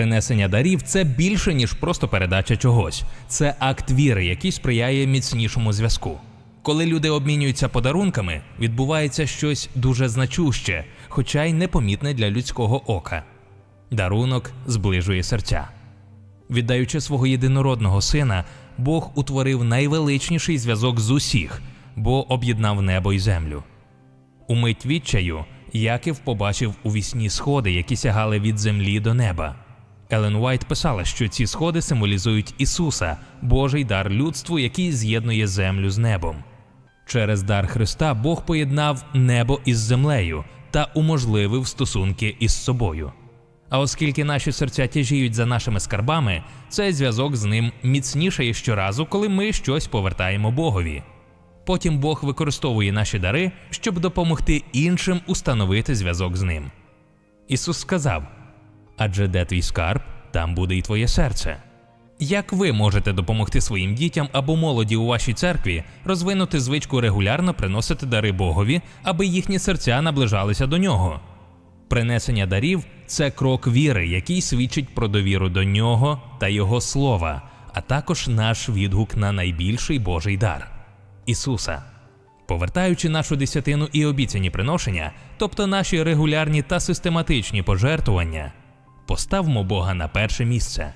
Принесення дарів це більше, ніж просто передача чогось. Це акт віри, який сприяє міцнішому зв'язку. Коли люди обмінюються подарунками, відбувається щось дуже значуще, хоча й непомітне для людського ока. Дарунок зближує серця. Віддаючи свого єдинородного сина, Бог утворив найвеличніший зв'язок з усіх, бо об'єднав небо й землю. У мить відчаю Яків побачив у вісні сходи, які сягали від землі до неба. Елен Уайт писала, що ці сходи символізують Ісуса, Божий дар людству, який з'єднує землю з небом. Через дар Христа Бог поєднав небо із землею та уможливив стосунки із собою. А оскільки наші серця тяжіють за нашими скарбами, цей зв'язок з ним міцнішає щоразу, коли ми щось повертаємо Богові. Потім Бог використовує наші дари, щоб допомогти іншим установити зв'язок з ним. Ісус сказав: Адже де твій скарб, там буде і твоє серце. Як ви можете допомогти своїм дітям або молоді у вашій церкві розвинути звичку регулярно приносити дари Богові, аби їхні серця наближалися до нього? Принесення дарів це крок віри, який свідчить про довіру до нього та Його слова, а також наш відгук на найбільший Божий дар Ісуса. Повертаючи нашу десятину і обіцяні приношення, тобто наші регулярні та систематичні пожертвування, поставмо Бога на перше місце.